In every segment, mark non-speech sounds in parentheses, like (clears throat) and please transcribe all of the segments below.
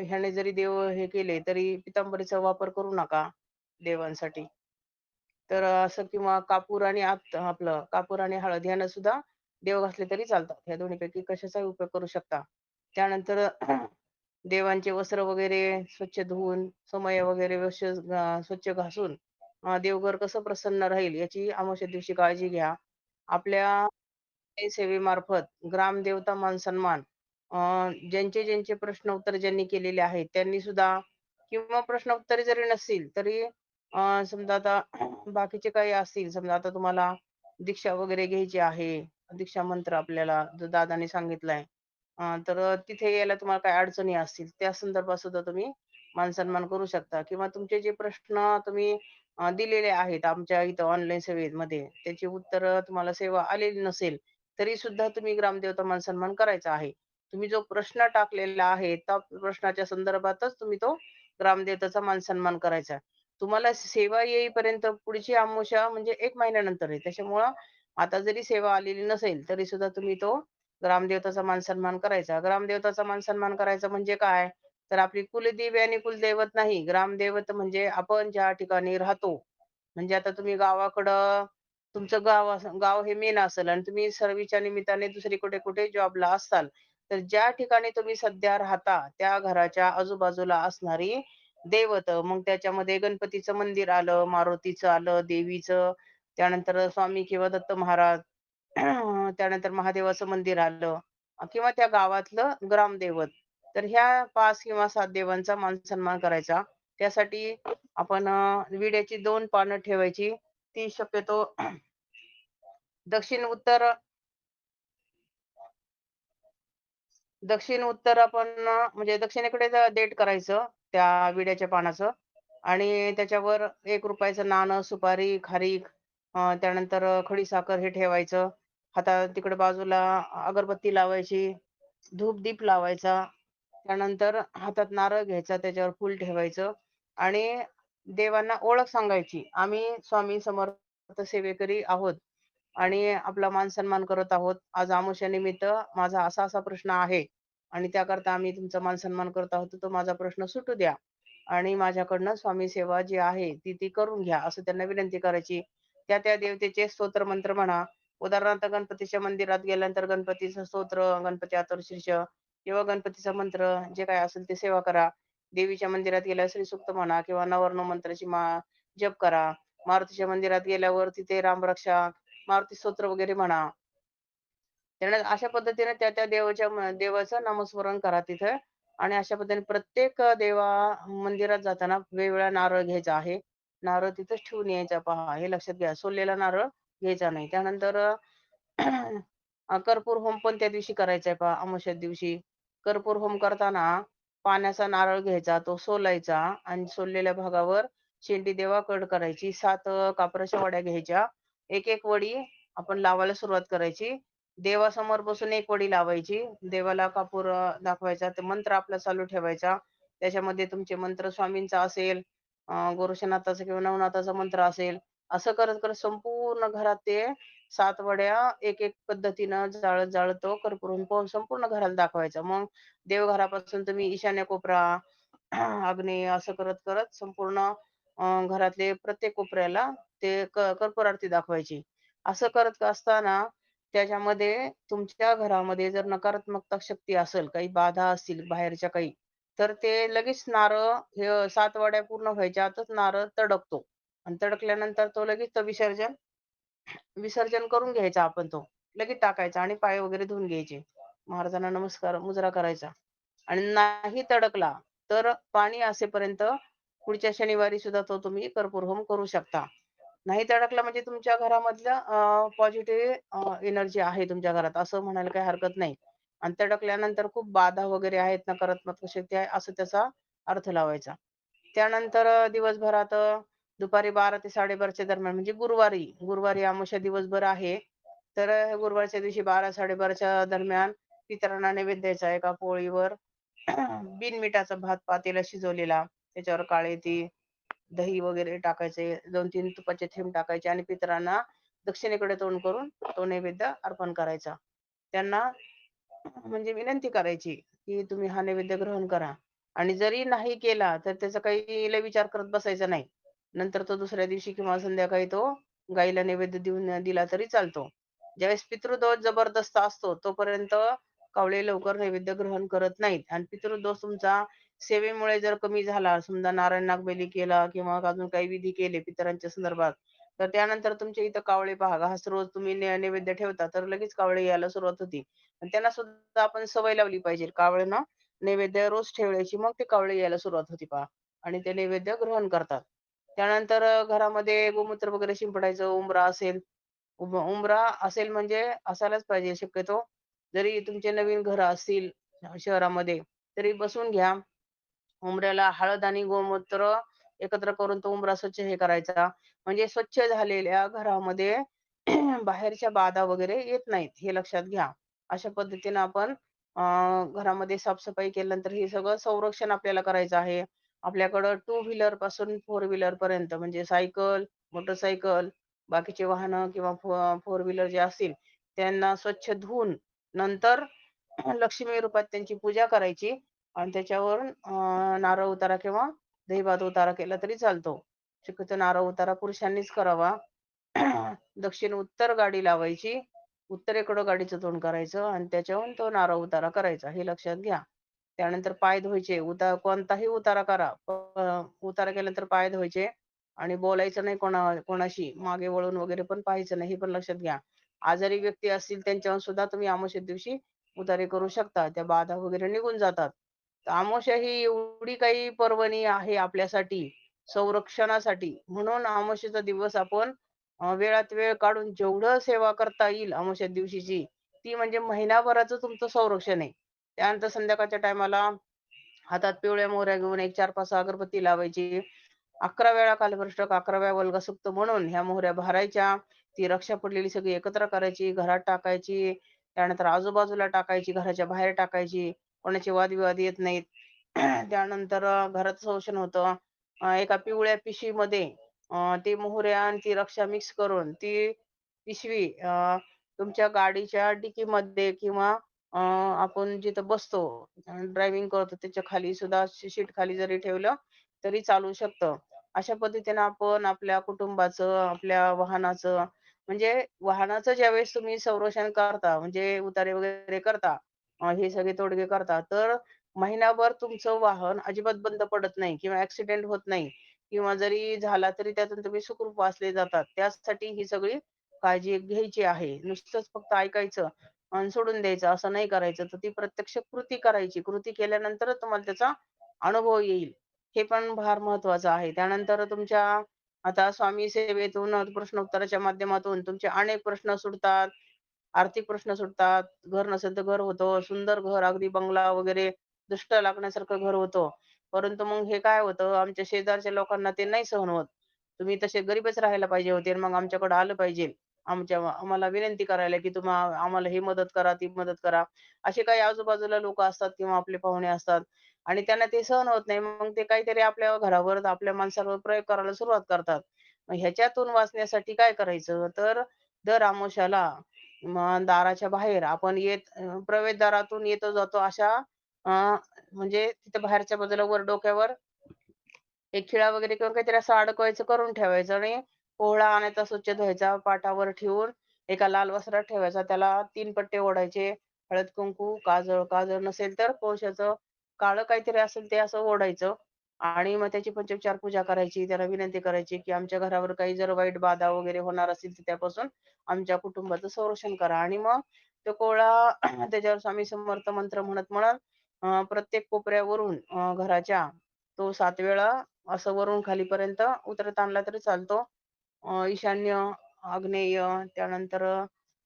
ह्याने जरी देव हे केले तरी पितांबरीचा वापर करू नका देवांसाठी. तर असं किंवा कापूर आणि आपलं कापूर आणि हळद ह्यानं सुद्धा देव घासले तरी चालतात. ह्या दोन्हीपैकी कशाचाही उपयोग करू शकता. त्यानंतर (clears throat) देवांचे वस्त्र वगैरे स्वच्छ धुवून समय वगैरे स्वच्छ घासून देवघर कसं प्रसन्न राहील याची अमावस्या दिवशी काळजी घ्या. आपल्या सेवेमार्फत ग्रामदेवता मान सन्मान ज्यांचे ज्यांचे प्रश्न उत्तर ज्यांनी केलेले आहेत त्यांनी सुद्धा किंवा प्रश्न उत्तरे जरी नसतील तरी समजा आता (clears throat) बाकीचे काही असतील समजा आता तुम्हाला दीक्षा वगैरे घ्यायची आहे दीक्षा मंत्र आपल्याला जो दादाने सांगितलाय तर तिथे यायला तुम्हाला काही अडचणी असतील त्या संदर्भात सुद्धा तुम्ही मान सन्मान करू शकता. किंवा तुमचे जे प्रश्न तुम्ही दिलेले आहेत आमच्या इथं ऑनलाईन सेवेमध्ये त्याची उत्तर तुम्हाला सेवा आलेली नसेल तरी सुद्धा तुम्ही ग्रामदेवता मान सन्मान करायचा आहे. तुम्ही जो प्रश्न टाकलेला आहे त्या प्रश्नाच्या संदर्भातच तुम्ही तो ग्रामदेवताचा मान सन्मान करायचा. तुम्हाला सेवा येईपर्यंत पुढची आमोशा म्हणजे एक महिन्यानंतर आहे. त्याच्यामुळं आता जरी सेवा आलेली नसेल तरी सुद्धा तुम्ही तो ग्रामदेवताचा मान सन्मान करायचा. ग्रामदेवताचा मान सन्मान करायचा म्हणजे काय? तर आपली कुलदेवी आणि कुलदैवत नाही. ग्रामदैवत म्हणजे आपण ज्या ठिकाणी राहतो म्हणजे आता तुम्ही गावाकडं तुमचं गाव गाव हे मेन असेल आणि तुम्ही सर्व्हिसच्या निमित्ताने दुसरी कुठे कुठे जॉबला असाल तर ज्या ठिकाणी तुम्ही सध्या राहता त्या घराच्या आजूबाजूला असणारी दैवत मग त्याच्यामध्ये गणपतीचं मंदिर आलं मारुतीचं आलं देवीचं त्यानंतर स्वामी किंवा दत्त महाराज (clears throat) त्यानंतर महादेवाचं मंदिर आलं किंवा त्या गावातलं ग्रामदैवत तर ह्या पाच किंवा सात देवांचा मान सन्मान करायचा. त्यासाठी आपण विड्याची दोन पानं ठेवायची. ती शक्यतो (clears throat) दक्षिण उत्तर दक्षिण उत्तर आपण म्हणजे दक्षिणेकडे देठ करायचं त्या विड्याच्या पानाचं आणि त्याच्यावर एक रुपयाचं नाणं सुपारी खारीक त्यानंतर त्यानंतर खडीसाखर हे ठेवायचं. हातात तिकडे बाजूला अगरबत्ती लावायची धूप दीप लावायचा त्यानंतर हातात नारळ घ्यायचा त्याच्यावर फूल ठेवायचं आणि देवांना ओळख सांगायची. आम्ही स्वामी समर्थ सेवेकरी आहोत. आणि आपला मान सन्मान करत आहोत. आज आमोशा निमित्त माझा असा असा प्रश्न आहे आणि त्याकरता आम्ही तुमचा मान सन्मान करत आहोत. तो माझा प्रश्न सुटू द्या आणि माझ्याकडनं स्वामी सेवा जी आहे ती ती करून घ्या असं त्यांना विनंती करायची. त्या त्या देवतेचे स्तोत्र मंत्र म्हणा. उदाहरणार्थ गणपतीच्या मंदिरात गेल्यानंतर गणपतीचं स्तोत्र गणपती आतुर्शीर्ष किंवा गणपतीचा मंत्र जे काय असेल ते सेवा करा. देवीच्या मंदिरात गेल्यावर श्रीसुक्त म्हणा किंवा नवर्ण मंत्राची मा जप करा. मारुतीच्या मंदिरात गेल्यावर तिथे रामरक्षा मारुती स्तोत्र वगैरे म्हणा. त्याने अशा पद्धतीने त्या त्या देवाच्या देवाचं नामस्मरण करा तिथं. आणि अशा पद्धतीने प्रत्येक देवा मंदिरात जाताना वेगवेगळा नारळ घ्यायचा आहे. नारळ तिथेच ठेवून यायचा पहा. हे लक्षात घ्या. सोललेला नारळ घ्यायचा नाही. त्यानंतर कर्पूर होम पण त्या दिवशी करायचा आहे पहा. अमावश्या दिवशी. कर्पूर होम करताना पाण्याचा नारळ घ्यायचा. तो सोलायचा. आणि सोललेल्या भागावर शेंडी देवा कड करायची. सात कापराच्या वड्या घ्यायच्या. एक एक वडी आपण लावायला सुरुवात करायची. देवासमोर बसून एक वडी लावायची. देवाला कापूर दाखवायचा. ते मंत्र आपला चालू ठेवायचा. त्याच्यामध्ये तुमचे मंत्र स्वामींचा असेल अं, गोरक्षनाथाचा किंवा नवनाथाचा मंत्र असेल असं करत करत संपूर्ण घरात ते सात वड्या एक एक पद्धतीनं जाळत जाळत तो संपूर्ण घराला दाखवायचा. मग देवघरापासून तुम्ही ईशान्य कोपरा अग्नी असं करत करत संपूर्ण घरातले प्रत्येक कोपऱ्याला ते कर्पूर आरती दाखवायची. असं करत असताना त्याच्यामध्ये तुमच्या घरामध्ये जर नकारात्मकता शक्ती असेल काही बाधा असतील बाहेरच्या काही तर ते लगेच नारळ हे सात वड्या पूर्ण व्हायच्या आतच नारळ तडकतो. आणि तडकल्यानंतर तो लगेच तो विसर्जन विसर्जन करून घ्यायचा आपण तो. लगेच टाकायचा आणि पाय वगैरे धुवून घ्यायचे. महाराजांना नमस्कार मुजरा करायचा. आणि नाही तडकला तर पाणी असेपर्यंत पुढच्या शनिवारी सुद्धा तो तुम्ही कर्पूर होम करू शकता. नाही अडकलं म्हणजे तुमच्या घरामधलं पॉझिटिव्ह एनर्जी आहे तुमच्या घरात असं म्हणायला काही हरकत नाही. आणि तडकल्यानंतर खूप बाधा वगैरे आहेत नकारात्मक शक्ती आहे असं त्याचा अर्थ लावायचा. त्यानंतर दिवसभरात दुपारी बारा ते साडेबाराच्या दरम्यान म्हणजे गुरुवारी गुरुवारी अमावस्या दिवसभर आहे. तर गुरुवारच्या दिवशी बारा साडेबाराच्या दरम्यान पितरांना नैवेद्य एका पोळीवर (clears throat) बिनमिठाचा भात पातेला शिजवलेला त्याच्यावर काळे ती दही वगैरे टाकायचे दोन तीन तुपाचे थेंब टाकायचे आणि पितरांना दक्षिणेकडे तोंड करून तो नैवेद्य अर्पण करायचा त्यांना म्हणजे विनंती करायची की तुम्ही हा नैवेद्य ग्रहण करा आणि जरी नाही केला तर त्याचा काही लय विचार करत बसायचा नाही. नंतर तो दुसऱ्या दिवशी किंवा संध्याकाळी तो गाईला नैवेद्य देऊन दिला तरी चालतो. ज्यावेळेस पितृदोष जबरदस्त असतो तोपर्यंत कावळे लवकर नैवेद्य ग्रहण करत नाहीत आणि पितृदोष तुमचा सेवेमुळे जर कमी झाला, समजा नारायण नागबेली केला किंवा अजून काही विधी केले पितरांच्या संदर्भात, तर त्यानंतर तुमच्या इथं कावळे पहा हा रोज तुम्ही नैवेद्य ठेवता, तर लगेच कावळे यायला सुरुवात होती. आणि त्यांना सुद्धा आपण सवय लावली पाहिजे. कावळ्यांना नैवेद्य रोज ठेवल्याची मग ते कावळे यायला सुरुवात होती पहा आणि ते नैवेद्य ग्रहण करतात. त्यानंतर घरामध्ये गोमूत्र वगैरे शिंपडायचं, उंबरा असेल उमरा उंबरा असेल म्हणजे असायलाच पाहिजे शक्यतो. जरी तुमचे नवीन घर असतील शहरामध्ये, तरी बसून घ्या. उंबऱ्याला हळद आणि गोमूत्र एकत्र करून तो उंबरा स्वच्छ हे करायचा. म्हणजे स्वच्छ झालेल्या घरामध्ये (clears throat) बाहेरच्या बाधा वगैरे येत नाहीत, हे लक्षात घ्या. अशा पद्धतीने आपण घरामध्ये साफसफाई केल्यानंतर हे सगळं संरक्षण आपल्याला करायचं आहे. आपल्याकडं टू व्हीलरपासून फोर व्हीलर पर्यंत म्हणजे सायकल, मोटरसायकल, बाकीचे वाहन किंवा फोर व्हीलर जे असतील, त्यांना स्वच्छ धुवून नंतर (clears throat) लक्ष्मी रूपात त्यांची पूजा करायची आणि त्याच्यावरून नारळ उतारा किंवा दहीभात उतारा केला तरी चालतो. शक्यतो नारळ उतारा पुरुषांनीच करावा. दक्षिण उत्तर गाडी लावायची. उत्तरेकडं गाडीचं तोंड करायचं आणि त्याच्याहून तो नारळ उतारा करायचा, हे लक्षात घ्या. त्यानंतर पाय धुवायचे. उतार कोणताही उतारा करा. उतारा केल्यानंतर पाय धुवायचे आणि बोलायचं नाही कोणा कोणाशी. मागे वळून वगैरे पण पाहायचं नाही, हे पण लक्षात घ्या. आजारी व्यक्ती असतील त्यांच्यावर सुद्धा तुम्ही अमावास्ये दिवशी उतारे करू शकता. त्या बाधा वगैरे निघून जातात. आमोशा ही एवढी काही पर्वणी आहे आपल्यासाठी, संरक्षणासाठी. म्हणून आमोशेचा दिवस आपण वेळात वेळ काढून जेवढं सेवा करता येईल अमावास्या दिवशीची, ती म्हणजे महिनाभराचं तुमचं संरक्षण आहे. त्यानंतर संध्याकाळच्या टायमाला हातात पिवळ्या मोहऱ्या घेऊन एक 4-5 अगरबत्ती लावायची. 11 वेळा कालभैरष्टक, 11व्या वल्गसुक्त म्हणून ह्या मोहऱ्या भरायच्या. ती रक्षा पडलेली सगळी एकत्र करायची, घरात टाकायची. त्यानंतर आजूबाजूला टाकायची, घराच्या बाहेर टाकायची. कोणाचे वादविवाद येत नाहीत. (clears throat) त्यानंतर घरात संरक्षण होतं. एका पिवळ्या पिशवीमध्ये ती ते मोहऱ्या आणि ती रक्षा मिक्स करून ती पिशवी तुमच्या गाडीच्या डिकीमध्ये किंवा आपण जिथं बसतो, ड्रायव्हिंग करतो त्याच्याखाली सुद्धा सीट खाली जरी ठेवलं तरी चालू शकतं. अशा पद्धतीने आपण आपल्या कुटुंबाचं, आपल्या वाहनाचं म्हणजे वाहनाचं ज्यावेळेस तुम्ही संरक्षण करता, म्हणजे उतारे वगैरे करता, अ, हे सगळे तोडगे करतात तर महिनाभर तुमचं वाहन अजिबात बंद पडत नाही किंवा ॲक्सिडेंट होत नाही किंवा जरी झाला तरी त्यातून तुम्ही सुखरूप वाचले जातात. त्यासाठी ही सगळी काळजी घ्यायची आहे. नुसतंच फक्त ऐकायचं आणि सोडून द्यायचं असं नाही करायचं. तर ती प्रत्यक्ष कृती करायची. कृती केल्यानंतरच तुम्हाला त्याचा अनुभव येईल. हे पण फार महत्वाचं आहे. त्यानंतर तुमच्या आता स्वामी सेवेतून प्रश्नोत्तराच्या माध्यमातून तुमचे अनेक प्रश्न सुटतात. आर्थिक प्रश्न सुटतात. घर नसेल तर घर होतं. सुंदर घर अगदी बंगला वगैरे दुष्ट लागण्यासारखं घर होतं. परंतु मग हे काय होतं, आमच्या शेजारच्या लोकांना ते नाही सहन होत. तुम्ही तसे गरीबच राहायला पाहिजे होते आणि मग आमच्याकडे आलं पाहिजे. आमच्या आम्हाला विनंती करायला, की तुम्हा आम्हाला ही मदत करा, ती मदत करा. असे काही आजूबाजूला लोक असतात किंवा आपले पाहुणे असतात आणि त्यांना ते सहन होत नाही. मग ते काहीतरी आपल्या घरावर, आपल्या माणसावर प्रयोग करायला सुरुवात करतात. मग ह्याच्यातून वाचण्यासाठी काय करायचं, तर दर अमावास्येला मग दाराच्या बाहेर आपण येत प्रवेशद्वारातून येतो जातो अशा म्हणजे तिथं बाहेरच्या बाजूला वर डोक्यावर एक खिळा वगैरे किंवा काहीतरी असं अडकवायचं करून ठेवायचं आणि पोहळा आणायचा स्वच्छ धुवायचा पाटावर ठेवून एका लाल वस्त्रात ठेवायचा. त्याला तीन पट्टे ओढायचे. हळद-कुंकू, काजळ, काजळ नसेल तर कोळशाचं काळं काहीतरी असेल ते असं ओढायचं आणि मग त्याची पंचोपचार पूजा करायची. त्याला विनंती करायची, की आमच्या घरावर काही जर वाईट बाधा वगैरे होणार असतील तर त्यापासून आमच्या कुटुंबाचं संरक्षण करा आणि मग तो कोळा (clears throat) त्याच्यावर स्वामी समर्थ मंत्र म्हणत-म्हणत प्रत्येक कोपऱ्यावरून घराच्या तो सात वेळा असं वरून खालीपर्यंत उतरत आणला तरी चालतो. ईशान्य, आग्नेय, त्यानंतर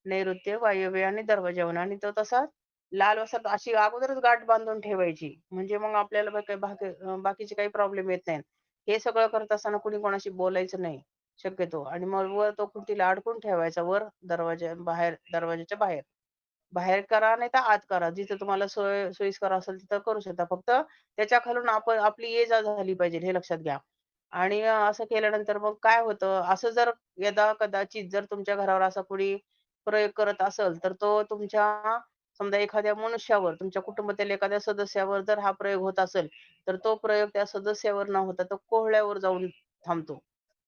नैऋत्य, वायव्य आणि दरवाजावरून आणि तो तसा लाल वस्त्रात अशी अगोदरच गाठ बांधून ठेवायची. म्हणजे मग आपल्याला काही बाकी बाकीचे काही प्रॉब्लेम येत नाहीत. हे सगळं करत असताना कुणी कोणाशी बोलायचं नाही शक्यतो आणि मग वर तो खुंटीला अडकून ठेवायचा वर दरवाजा बाहेर दरवाजाच्या बाहेर. बाहेर करा नाही तर आत करा. जिथं तुम्हाला सोय सोयीस्कर असेल तिथं करू शकता. फक्त त्याच्या खालून आपण आपली ये-जा झाली पाहिजे हे लक्षात घ्या. आणि असं केल्यानंतर मग काय होतं, असं जर यदा-कदाचित जर तुमच्या घरावर असा कोणी प्रयोग करत असेल, तर तो तुमच्या समजा एखाद्या मनुष्यावर, तुमच्या कुटुंबातील एखाद्या सदस्यावर जर हा प्रयोग होत असेल, तर तो प्रयोग त्या सदस्यावर न होता तो कोहळ्यावर जाऊन थांबतो.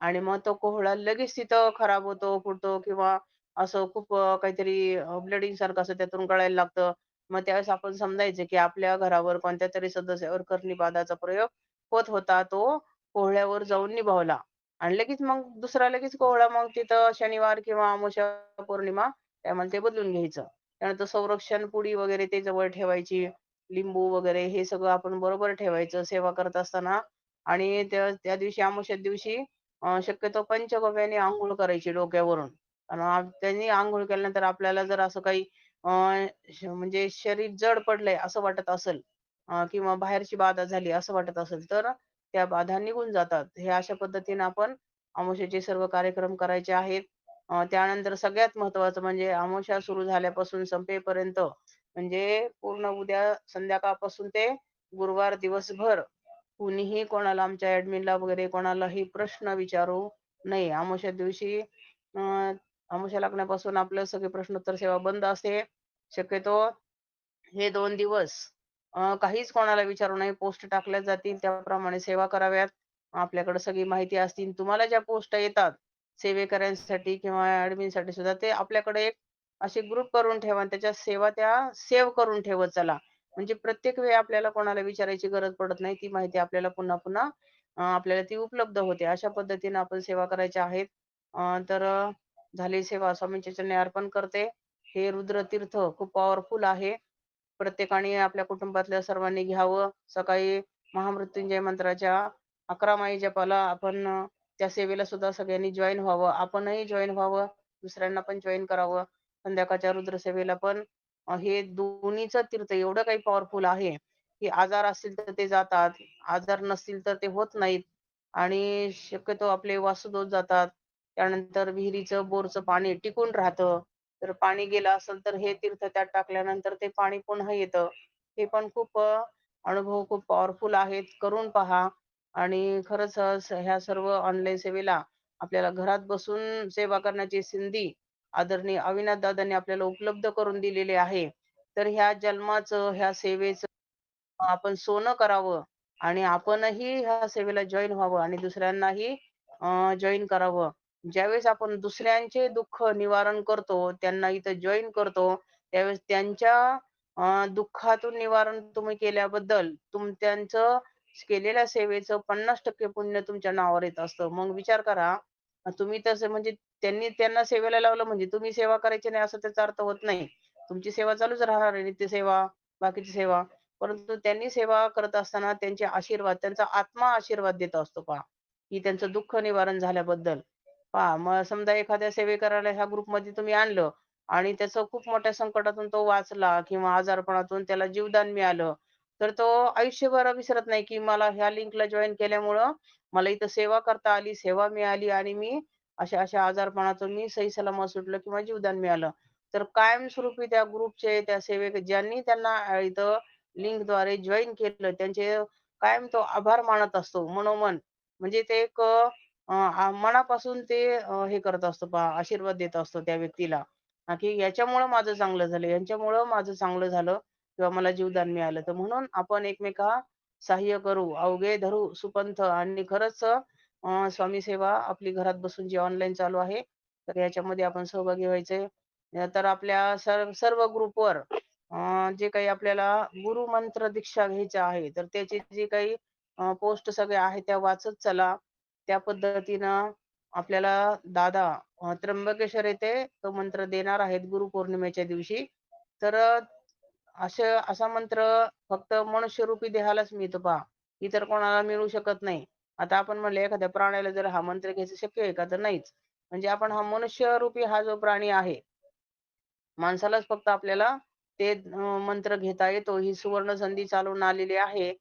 आणि मग तो कोहळा लगेच तिथं खराब होतो, फुटतो किंवा असं खूप काहीतरी ब्लडिंग सारखं असं त्यातून गळायला लागतं. मग त्यावेळेस आपण समजायचं, की आपल्या घरावर कोणत्यातरी सदस्यावर कर्णीबाधाचा प्रयोग होत होता. तो कोहळ्यावर जाऊन निभावला. आणि लगेच मग दुसरा लगेच कोहळा मग तिथं शनिवार किंवा अमावास्या, पौर्णिमा त्यामध्ये ते बदलून घ्यायचं. त्यानंतर संरक्षण पुडी वगैरे ते जवळ ठेवायची. लिंबू वगैरे हे सगळं आपण बरोबर ठेवायचं सेवा करत असताना. आणि त्या त्या दिवशी अमावास्या दिवशी शक्यतो पंचगव्याने आंघोळ करायची डोक्यावरून. आणि त्यांनी आंघोळ केल्यानंतर आपल्याला जर असं काही म्हणजे शरीर जड पडलंय असं वाटत असेल किंवा बाहेरची बाधा झाली असं वाटत असेल, तर त्या बाधा निघून जातात. हे अशा पद्धतीने आपण अमावास्येचे सर्व कार्यक्रम करायचे आहेत. त्यानंतर सगळ्यात महत्त्वाचं म्हणजे अमावास्या सुरू झाल्यापासून संपेपर्यंत म्हणजे पूर्ण उद्या संध्याकाळपासून ते गुरुवार दिवसभर कुणीही कोणाला आमच्या ऍडमिनला वगैरे कोणालाही प्रश्न विचारू नये. अमावास्या दिवशी अ, लागण्यापासून आपलं सगळे प्रश्नोत्तर सेवा बंद असते. शक्यतो हे दोन दिवस काहीच कोणाला विचारू नाही पोस्ट टाकल्या जातील त्याप्रमाणे सेवा कराव्यात. आपल्याकडे सगळी माहिती असतील. तुम्हाला ज्या पोस्ट येतात सेवेकऱ्यांसाठी किंवा ऍडमिनसाठी सुद्धा ते आपल्याकडे एक असे ग्रुप करून ठेवा आणि त्याच्या सेवा त्या सेव्ह करून ठेवत चला. म्हणजे प्रत्येक वेळी आपल्याला कोणाला विचारायची गरज पडत नाही. ती माहिती आपल्याला पुन्हा-पुन्हा आपल्याला ती उपलब्ध होते. अशा पद्धतीने आपण सेवा करायच्या आहेत. तर झाली सेवा स्वामींच्या चरणी अर्पण करते. हे रुद्रतीर्थ खूप पॉवरफुल आहे. प्रत्येकाने आपल्या कुटुंबातल्या सर्वांनी घ्यावं. सकाळी महामृत्युंजय मंत्राच्या अकरा माई जपाला आपण त्या सेवेला सुद्धा सगळ्यांनी जॉईन व्हावं. आपणही जॉईन व्हावं. दुसऱ्यांना पण जॉईन करावं. संध्याकाळच्या रुद्रसेवेला पण हे दोन्हीचं तीर्थ एवढं काही पॉवरफुल आहे, की आजार असतील तर ते जातात. आजार नसतील तर ते होत नाहीत. आणि शक्यतो आपले वासुदोष जातात. त्यानंतर विहिरीचं, बोरचं पाणी टिकून राहतं. तर पाणी गेलं असेल तर हे तीर्थ त्यात टाकल्यानंतर ते पाणी पुन्हा येतं. हे पण खूप अनुभव खूप पॉवरफुल आहेत. करून पहा. आणि खरंच अ, ह्या सर्व ऑनलाईन सेवेला आपल्याला घरात बसून सेवा करण्याची संधी आदरणीय अविनाश दादांनी आपल्याला उपलब्ध करून दिलेली आहे. तर ह्या जन्माचं, ह्या सेवेचं आपण सोनं करावं आणि आपणही ह्या सेवेला जॉईन व्हावं आणि दुसऱ्यांनाही जॉईन करावं. ज्यावेळेस आपण दुसऱ्यांचे दुःख निवारण करतो, त्यांना इथं जॉईन करतो, त्यावेळेस त्यांच्या दुःखातून निवारण तुम्ही केल्याबद्दल तुम त्यांचं केलेल्या सेवेचं 50% पुण्य तुमच्या नावावर येत असतं. मग विचार करा, तुम्ही तसं म्हणजे त्यांनी त्यांना सेवेला लावलं म्हणजे तुम्ही सेवा करायची नाही असं त्याचा अर्थ होत नाही. तुमची सेवा चालूच राहणार आहे. नित्यसेवा, बाकीची सेवा. परंतु त्यांनी सेवा करत असताना त्यांचे आशीर्वाद, त्यांचा आत्मा आशीर्वाद देत असतो पहा, की त्यांचं दुःख निवारण झाल्याबद्दल. पहा, मग समजा एखाद्या सेवेकऱ्याला ह्या ग्रुपमध्ये तुम्ही आणलं आणि त्याचं खूप मोठ्या संकटातून तो वाचला किंवा आजारपणातून त्याला जीवदान मिळालं, तर तो आयुष्यभर विसरत नाही, की मला ह्या लिंकला जॉईन केल्यामुळं मला इथं सेवा करता आली, सेवा मिळाली आणि मी अशा-अशा आजारपणातून मी सही सलामत सुटलो किंवा जीवदान मिळालं. तर कायमस्वरूपी त्या ग्रुपचे, त्या सेवेक ज्यांनी त्यांना इथं लिंकद्वारे जॉईन केलं, त्यांचे कायम तो आभार मानत असतो मनोमन. म्हणजे ते एक मनापासून ते हे करत असतो पहा, आशीर्वाद देत असतो त्या व्यक्तीला, की याच्यामुळं माझं चांगलं झालं, यांच्यामुळं माझं चांगलं झालं किंवा मला जीवदान मिळालं. तर म्हणून आपण एकमेका सहाय्य करू, अवघे धरू सुपंथ आणि खरंच स्वामी सेवा आपली घरात बसून जी ऑनलाईन चालू आहे, तर याच्यामध्ये आपण सहभागी व्हायचंय. तर आपल्या सर्व सर्व ग्रुपवर जे काही आपल्याला गुरुमंत्र दीक्षा घ्यायची आहे, तर त्याची जी काही पोस्ट सगळ्या आहेत त्या वाचत चला. त्या पद्धतीनं आपल्याला दादा त्र्यंबकेश्वर येथे तो मंत्र देणार आहेत गुरु पौर्णिमेच्या दिवशी. तर असं असा मंत्र फक्त मनुष्यरूपी देहालाच मिळतो पहा. इतर कोणाला मिळू शकत नाही. आता आपण म्हणलं एखाद्या प्राण्याला जर हा मंत्र घ्यायचं शक्य आहे का? तर नाहीच. म्हणजे आपण हा मनुष्यरूपी हा जो प्राणी आहे माणसालाच फक्त आपल्याला ते मंत्र घेता येतो. ही सुवर्ण संधी चालून आलेली आहे.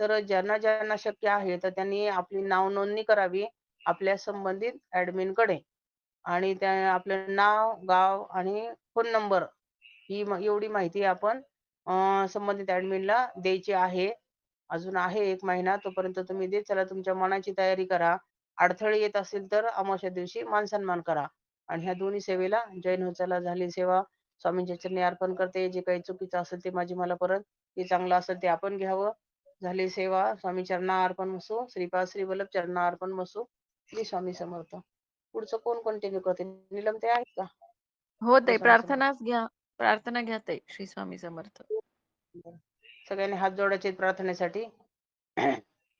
तर ज्यांना, ज्यांना शक्य आहे, तर त्यांनी आपली नाव नोंदणी करावी आपल्या संबंधित ॲडमिनकडे आणि त्या आपलं नाव, गाव आणि फोन नंबर ही एवढी माहिती आपण संबंधित ॲडमिनला द्यायची आहे. अजून आहे 1 महिना तोपर्यंत तुम्ही देत चला. तुमच्या मनाची तयारी करा. अडथळे येत असतील तर अमावास्या दिवशी मान-सन्मान करा. आणि ह्या दोन्ही सेवेला जॉइन होत चला. झाली सेवा. स्वामींच्या चरणी अर्पण करते. जे काही चुकीचं असेल ते माझी मला परत. जे चांगलं असेल ते आपण घ्यावं. झाली सेवा. स्वामी चरणा अर्पण असो श्रीपाद श्री वल्लभ चरणा अर्पण असो श्री स्वामी समर्थ. पुढचं कोण कंटिन्यू करते नीलम ते आहेत का? हो समर्थ? प्रार्थनाच घ्या. प्रार्थना घ्या ताई श्री स्वामी समर्थ. सगळ्यांनी हात जोडायचे प्रार्थनेसाठी.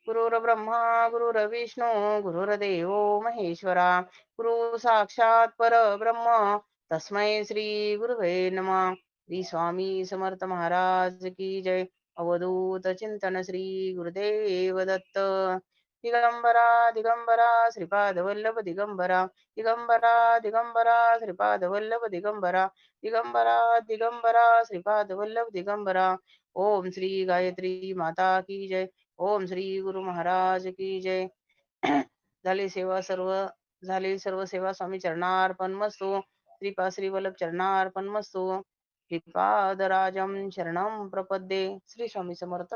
गुरुर ब्रह्मा गुरुर विष्णू गुरुर्देव महेश्वरा गुरु साक्षात परब्रह्म तस्मै श्री गुरुवे नमः. श्री स्वामी समर्थ महाराज की जय. अवधूत चिंतन श्री गुरुदेव दत्त. दिगंबरा दिगंबरा श्रीपाद वल्लभ दिगंबरा दिगंबरा दिगंबरा श्रीपाद वल्लभ दिगंबरा दिगंबरा दिगंबरा श्रीपाद वल्लभ दिगंबरा। ओम श्री गायत्री माता की जय। ओम श्री गुरु महाराज की जय। (clears throat) झाली सेवा सर्व झाली सर्व सेवा स्वामी चरणार्पण मस्तू। श्रीपा श्री वल्लभ चरणार्पण मस्तु। श्रीपादराजं शरणं प्रपद्ये। श्री स्वामी समर्थ।